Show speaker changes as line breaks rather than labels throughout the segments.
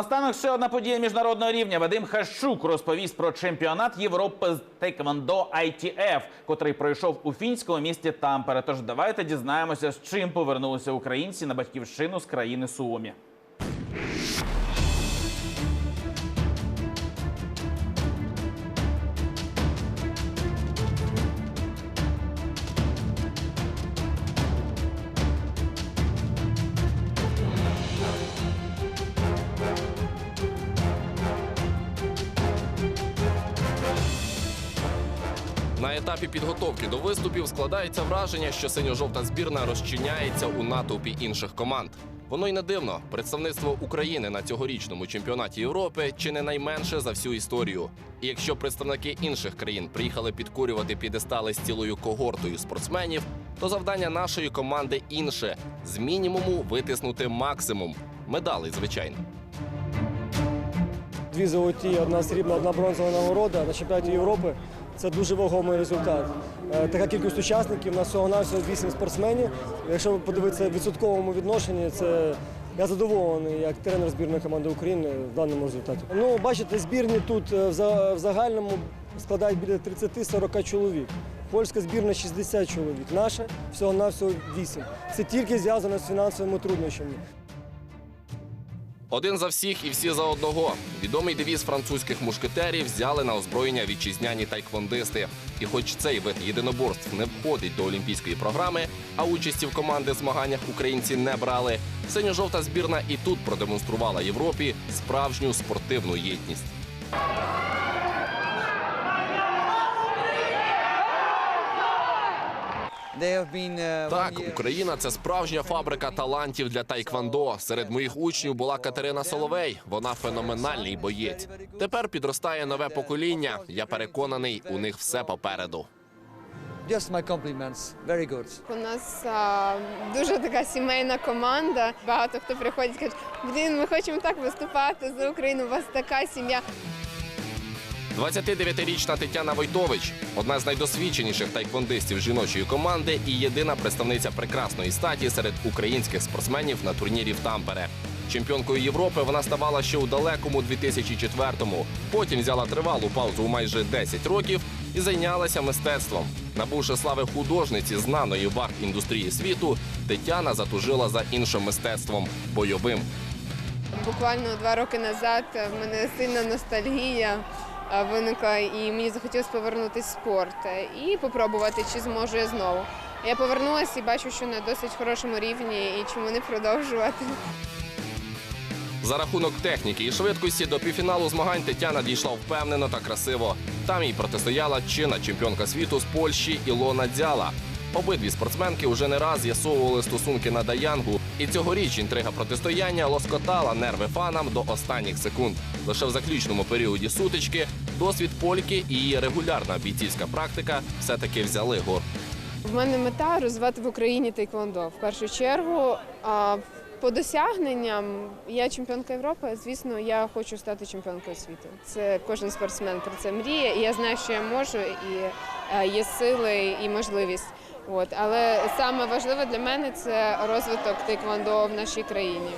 Останок ще одна подія міжнародного рівня. Вадим Хащук розповість про чемпіонат Європи з Тейквондо ITF, котрий пройшов у фінському місті Тампере. Тож давайте дізнаємося, з чим повернулися українці на батьківщину з країни Суомі.
На етапі підготовки до виступів складається враження, що синьо-жовта збірна розчиняється у натовпі інших команд. Воно й не дивно. Представництво України на цьогорічному чемпіонаті Європи чи не найменше за всю історію. І якщо представники інших країн приїхали підкурювати підестали з цілою когортою спортсменів, то завдання нашої команди інше з мінімуму витиснути максимум. Медалей, звичайно.
Дві золоті, одна срібна, одна бронзова нагорода на чемпіонаті Європи. Це дуже вагомий результат. Е, Така кількість учасників, у нас всього навсього 8 спортсменів. Якщо подивитися в відсотковому відношенні, це я задоволений як тренер збірної команди України в даному результаті. Ну, бачите, збірні тут е, в за- в загальному складають біля 30-40 чоловік. Польська збірна 60 чоловік, наша всього навсього 8. Це тільки зв'язано з фінансовими труднощами.
Один за всіх і всі за одного. Відомий девіз французьких мушкетерів взяли на озброєння вітчизняні тайквондисти. І хоч цей вид єдиноборств не входить до олімпійської програми, а участі в команди змаганнях українці не брали. Синьо-жовта збірна і тут продемонструвала Європі справжню спортивну єдність. Так, Україна це справжня фабрика талантів для тайквандо. Серед моїх учнів була Катерина Соловей. Вона феноменальний боєць. Тепер підростає нове покоління. Я переконаний, у них все попереду.
Just my compliments. Very good.
У нас а, дуже така сімейна команда. Багато хто приходить і каже, блін, ми хочемо так виступати за Україну. У вас така сім'я.
29-річна Тетяна Войтович одна з найдосвідченіших тайквондистів жіночої команди і єдина представниця прекрасної статі серед українських спортсменів на турнірі в Тампере. Чемпіонкою Європи вона ставала ще у далекому 2004-му. Потім взяла тривалу паузу у майже 10 років і зайнялася мистецтвом. Набувши слави художниці знаної в арт-індустрії світу, Тетяна затужила за іншим мистецтвом бойовим.
Буквально два роки назад в мене сильна ностальгія виникла, і мені захотілося повернутися в спорт е, і попробувати, чи зможу я знову. Я повернулася і бачу, що на досить хорошому рівні, і чому не продовжувати.
За рахунок техніки і швидкості до півфіналу змагань Тетяна дійшла впевнено та красиво. Там їй протистояла чинна чемпіонка світу з Польщі Ілона Дзяла. Обидві спортсменки вже не раз з'ясовували стосунки на Даянгу, і цьогоріч інтрига протистояння лоскотала нерви фанам до останніх секунд. Лише в заключному періоді сутички досвід польки і регулярна бійцівська практика все-таки взяли гор.
В мене мета розвивати в Україні тейквондо. В першу чергу, а, по досягненням я чемпіонка Європи. Звісно, я хочу стати чемпіонкою світу. Це кожен спортсмен про це мріє, і я знаю, що я можу, і е, є сили і можливість. От але саме важливе для мене це розвиток тейквондо в нашій країні.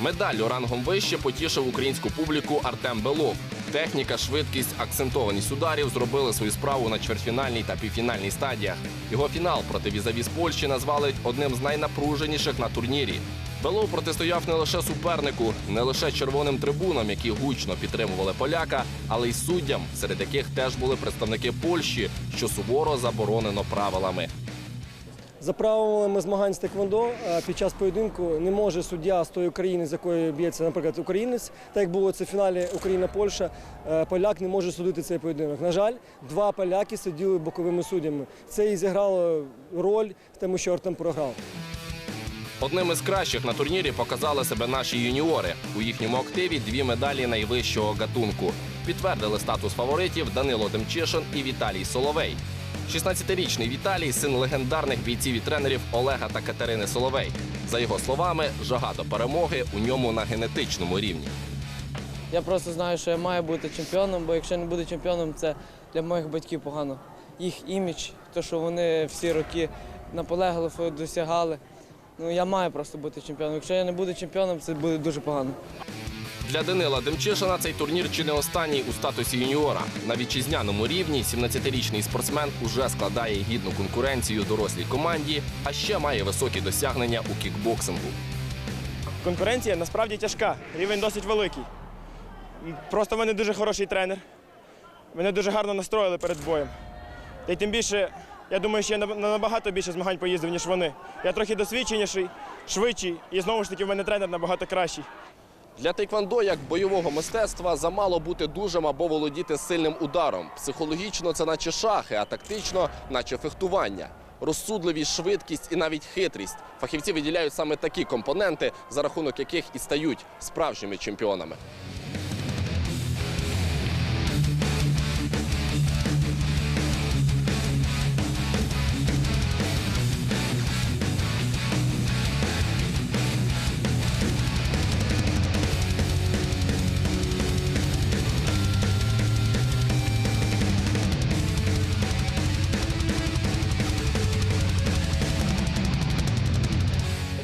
Медаллю рангом вище потішив українську публіку Артем Белов. Техніка, швидкість, акцентованість ударів зробили свою справу на чвертьфінальній та півфінальній стадіях. Його фінал проти візаві з Польщі назвали одним з найнапруженіших на турнірі. Белов протистояв не лише супернику, не лише червоним трибунам, які гучно підтримували поляка, але й суддям, серед яких теж були представники Польщі, що суворо заборонено правилами.
За правилами змагань з теквондо під час поєдинку не може суддя з тої країни, з якої б'ється, наприклад, українець, так як було це в фіналі Україна-Польща, е, поляк не може судити цей поєдинок. На жаль, два поляки сиділи боковими суддями. Це і зіграло роль тому, що Артем програв.
Одним із кращих на турнірі показали себе наші юніори. У їхньому активі дві медалі найвищого гатунку. Підтвердили статус фаворитів Данило Демчишин і Віталій Соловей. 16-річний Віталій син легендарних бійців і тренерів Олега та Катерини Соловей. За його словами, жага до перемоги у ньому на генетичному рівні.
Я просто знаю, що я маю бути чемпіоном, бо якщо не буду чемпіоном, це для моїх батьків погано. Їх імідж, те, що вони всі роки наполегливо досягали. Ну я маю просто бути чемпіоном. Якщо я не буду чемпіоном, це буде дуже погано.
Для Данила Демчишина цей турнір чи не останній у статусі юніора. На вітчизняному рівні 17-річний спортсмен уже складає гідну конкуренцію дорослій команді, а ще має високі досягнення у кікбоксингу.
Конкуренція насправді тяжка, рівень досить великий. Просто в мене дуже хороший тренер. Мене дуже гарно настроїли перед боєм. Та й тим більше, я думаю, що я на на набагато більше змагань поїздив, ніж вони. Я трохи досвідченіший, швидший, і знову ж таки в мене тренер набагато кращий.
Для тейквондо як бойового мистецтва замало бути дужим або володіти сильним ударом. Психологічно це наче шахи, а тактично наче фехтування. Розсудливість, швидкість і навіть хитрість. Фахівці виділяють саме такі компоненти, за рахунок яких і стають справжніми чемпіонами.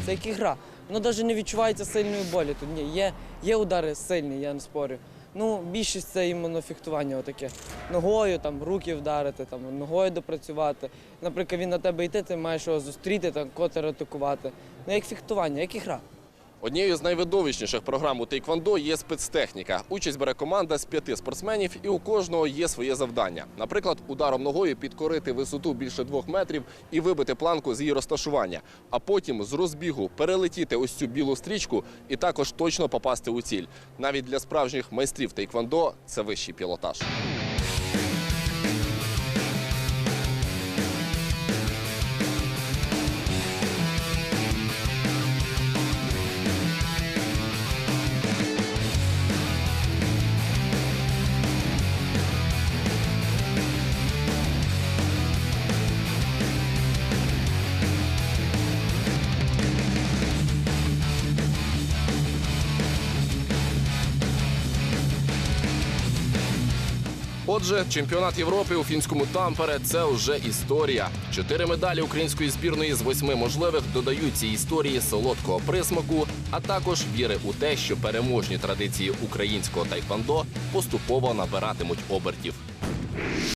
Це як ігра. Воно навіть не відчувається сильної болі. Тут ні, є, є удари сильні, я не спорю. Ну, більшість це іменно фехтування отаке. Ногою там руки вдарити, там, ногою допрацювати. Наприклад, він на тебе йти, ти маєш його зустріти, там, котер атакувати. Ну, як фехтування, як ігра.
Однією з найвидовищніших програм у тейквондо є спецтехніка. Участь бере команда з п'яти спортсменів, і у кожного є своє завдання. Наприклад, ударом ногою підкорити висоту більше двох метрів і вибити планку з її розташування, а потім з розбігу перелетіти ось цю білу стрічку і також точно попасти у ціль. Навіть для справжніх майстрів тейквондо це вищий пілотаж. Отже, чемпіонат Європи у фінському тампере це вже історія. Чотири медалі української збірної з восьми можливих додають цій історії солодкого присмаку, а також віри у те, що переможні традиції українського тайквандо поступово набиратимуть обертів.